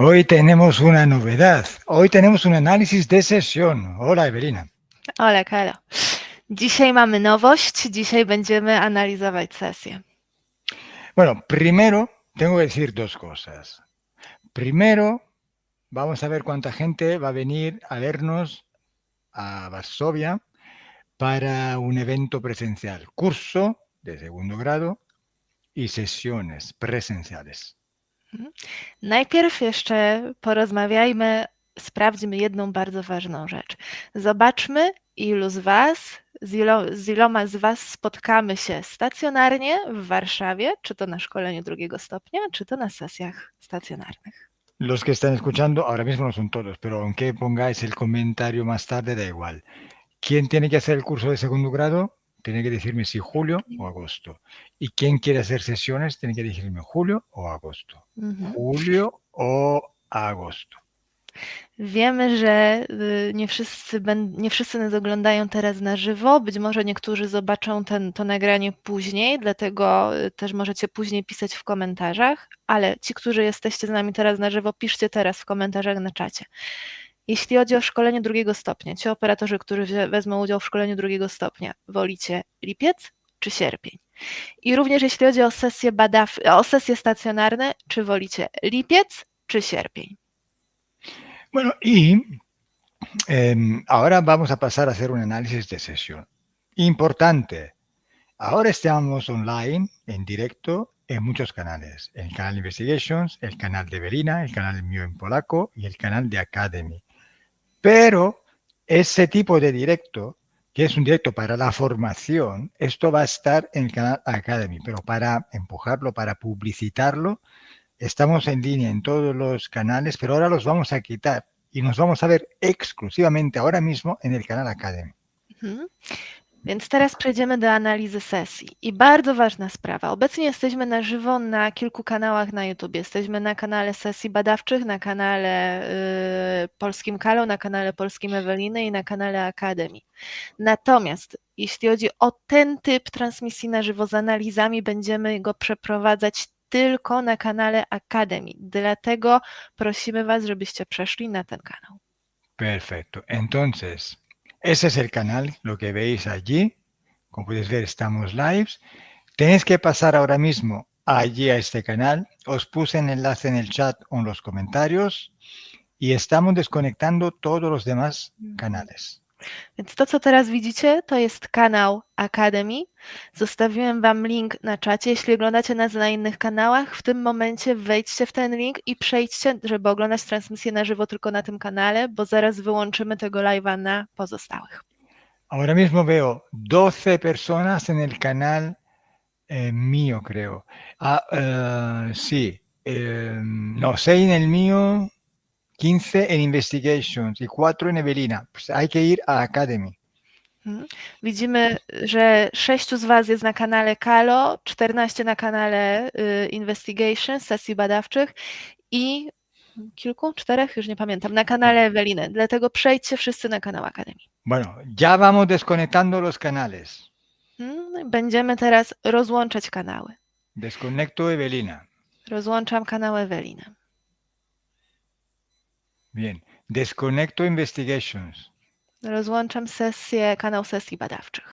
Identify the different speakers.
Speaker 1: Hoy tenemos una novedad. Hoy tenemos un análisis de sesión. Hola, Evelina.
Speaker 2: Ola, Kalo. Dzisiaj mamy nowość, dzisiaj będziemy analizować sesję.
Speaker 1: Bueno, primero tengo que decir dos cosas. Primero, vamos a ver cuánta gente va a venir a vernos a Varsovia para un evento presencial, curso de segundo grado y sesiones presenciales.
Speaker 2: Najpierw jeszcze porozmawiajmy, sprawdźmy jedną bardzo ważną rzecz. Zobaczmy, ilu z Was, z, ilo, z iloma z Was spotkamy się stacjonarnie w Warszawie, czy to na szkoleniu drugiego stopnia, czy to na sesjach stacjonarnych.
Speaker 1: Los que están escuchando, ahora mismo no son todos, pero aunque pongáis el comentario más tarde, da igual. ¿Quién tiene que hacer el curso de segundo grado? Tiene que decirme si julio o agosto. Y quien quiere hacer sesiones, tiene que decirme julio o agosto.
Speaker 2: Mhm.
Speaker 1: Julio o agosto.
Speaker 2: Wiemy, że y, nie wszyscy, nie wszyscy nas oglądają teraz na żywo. Być może niektórzy zobaczą ten, to nagranie później, dlatego y, też możecie później pisać w komentarzach. Ale ci, którzy jesteście z nami teraz na żywo, piszcie teraz w komentarzach na czacie. Jeśli chodzi o szkolenie drugiego stopnia, ci operatorzy, którzy wezmą udział w szkoleniu drugiego stopnia, wolicie lipiec czy sierpień? I również jeśli chodzi o sesje badaw, o sesje stacjonarne, czy wolicie lipiec czy sierpień?
Speaker 1: Bueno, y em, ahora vamos a pasar a hacer un análisis de sesión. Importante. Ahora estamos online, en directo, en muchos canales. El canal Investigations, el canal de Berina, el canal mío en polaco y el canal de Academy. Pero ese tipo de directo, que es un directo para la formación, esto va a estar en el canal Academy, pero para empujarlo, para publicitarlo, estamos en línea en todos los canales, pero ahora los vamos a quitar y nos vamos a ver exclusivamente ahora mismo en el canal Academy.
Speaker 2: Więc teraz przejdziemy do analizy sesji. I bardzo ważna sprawa. Obecnie jesteśmy na żywo na kilku kanałach na YouTube. Jesteśmy na kanale sesji badawczych, na kanale y, Polskim Kalo, na kanale Polskim Eweliny i na kanale Akademii. Natomiast jeśli chodzi o ten typ transmisji na żywo z analizami, będziemy go przeprowadzać tylko na kanale Akademii. Dlatego prosimy Was, żebyście przeszli na ten kanał.
Speaker 1: Perfecto. Entonces, ese es el canal, lo que veis allí. Como podéis ver, estamos lives. Tenéis que pasar ahora mismo allí a este canal. Os puse el enlace en el chat o en los comentarios y estamos desconectando todos los demás canales.
Speaker 2: Więc to, co teraz widzicie, to jest kanał Academy. Zostawiłem Wam link na czacie. Jeśli oglądacie nas na innych kanałach, w tym momencie wejdźcie w ten link i przejdźcie, żeby oglądać transmisję na żywo tylko na tym kanale, bo zaraz wyłączymy tego live'a na pozostałych.
Speaker 1: Ahora mismo veo 12 personas en el canal eh, mío, creo. Ah, eh, sí. eh, no, 6 en el mío, 15 en Investigations y 4 en Evelina. Pues hay que ir a Academy.
Speaker 2: Widzimy, że sześciu z Was jest na kanale Kalo, 14 na kanale y, Investigation, sesji badawczych i kilku, czterech, już nie pamiętam, na kanale Eweliny. Dlatego przejdźcie wszyscy na kanał Akademii.
Speaker 1: Bueno, ya vamos desconectando los canales.
Speaker 2: Mm, Będziemy teraz rozłączać kanały.
Speaker 1: Desconecto Evelina.
Speaker 2: Rozłączam kanał Eweliny.
Speaker 1: Bien. Desconecto Investigations.
Speaker 2: Rozłączam sesję, kanał sesji badawczych.